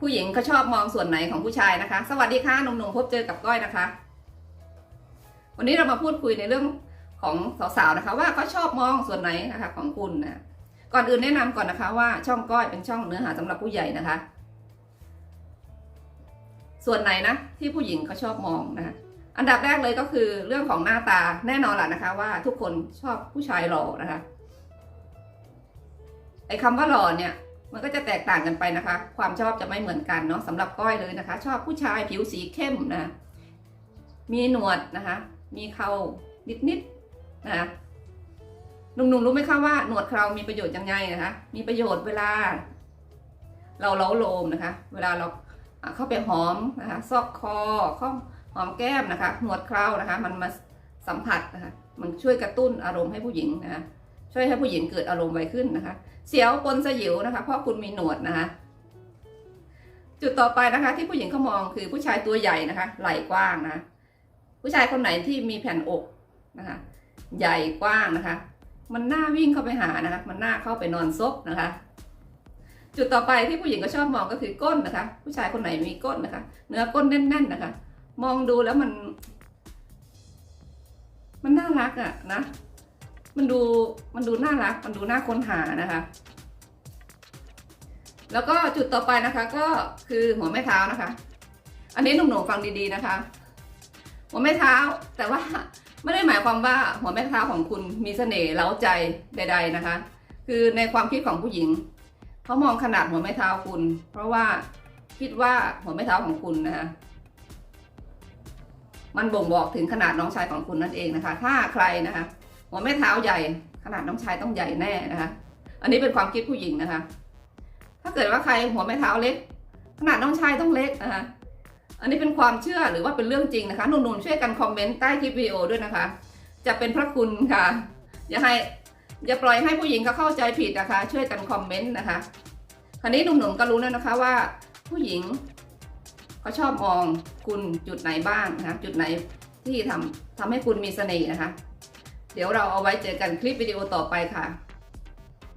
ผู้หญิงเขาชอบมองส่วนไหนของผู้ชายนะคะ สวัสดีค่ะหนุ่มๆพบเจอกับก้อยนะคะ วันนี้เรามาพูดคุยในเรื่องของสาวๆนะคะ ว่าเขาชอบมองส่วนไหนนะคะของคุณนะก่อนอื่นแนะนำก่อนนะคะว่าช่องก้อยเป็นช่องเนื้อหาสำหรับผู้ใหญ่นะคะ ส่วนไหนนะที่ผู้หญิงเขาชอบมองนะคะอันดับแรกเลยก็คือเรื่องของหน้าตาแน่นอนแหละนะคะ ว่าทุกคนชอบผู้ชายหล่อนะคะไอ้คำว่าหล่อเนี่ย มันก็จะแตกต่างกันไปนะคะ ความชอบจะไม่เหมือนกันเนาะสำหรับก้อยเลยนะคะ ชอบผู้ชายผิวสีเข้มนะมีหนวดนะคะ มีเขานิดๆนะคะหนุ่มๆรู้ไหมคะว่าหนวดเครามีประโยชน์ยังไงนะคะ มีประโยชน์เวลา เราเล้าโลมนะคะ เวลาเราเข้าไปหอมนะคะซอกคอข้อหอมแก้มนะคะ หนวดเครานะคะ มันมาสัมผัสนะคะ มันช่วยกระตุ้นอารมณ์ให้ผู้หญิงนะคะ ช่วยให้ผู้หญิงเกิดอารมณ์ไวขึ้นนะคะ เสียวปนสยิวนะคะ เพราะคุณมีหนวดนะคะ จุดต่อไปนะคะ ที่ผู้หญิงเขามองคือผู้ชายตัวใหญ่นะคะ ไหล่กว้างนะ ผู้ชายคนไหนที่มีแผ่นอกนะคะ ใหญ่กว้างนะคะ มันน่าวิ่งเข้าไปหานะคะ มันน่าเข้าไปนอนซบนะคะ จุดต่อไปที่ผู้หญิงก็ชอบมองก็คือก้นนะคะ ผู้ชายคนไหนมีก้นนะคะ เนื้อก้นแน่น ๆ นะคะ มองดูแล้วมัน มันน่ารักอะนะ มันดูมันดูน่ารัก มันดูน่าค้นหานะคะ แล้วก็จุดต่อไปนะคะ ก็คือหัวแม่เท้านะคะ อันนี้หนุ่มๆฟังดีๆนะคะ หัวแม่เท้าแต่ว่าไม่ได้หมายความว่าหัวแม่เท้าของคุณมีเสน่ห์เล้าใจใด ๆนะคะ คือในความคิดของผู้หญิงเขามองขนาดหัวแม่เท้าคุณ เพราะว่าคิดว่าหัวแม่เท้าของคุณนะคะมันบ่งบอกถึงขนาดน้องชายของคุณนั่นเองนะคะ ถ้าใครนะคะ หัวแม่เท้าใหญ่ ขนาดน้องชายต้องใหญ่แน่นะคะ อันนี้เป็นความคิดผู้หญิงนะคะ ถ้าเกิดว่าใครหัวแม่เท้าเล็ก ขนาดน้องชายต้องเล็กนะคะอันนี้เป็นความเชื่อหรือว่าเป็นเรื่องจริงนะคะหนุ่มๆช่วยกันคอมเมนต์ใต้คลิปวิดีโอด้วยนะคะ จะเป็นพระคุณค่ะ อย่าให้อย่าปล่อยให้ผู้หญิงเขาเข้าใจผิดนะคะ ช่วยกันคอมเมนต์นะคะ คราวนี้หนุ่มๆก็รู้แล้วนะคะว่าผู้หญิงเขาชอบมองคุณจุดไหนบ้างนะคะจุดไหนที่ทำทำให้คุณมีเสน่ห์นะคะ เดี๋ยวเราเอาไว้เจอกันคลิปวิดีโอต่อไปค่ะ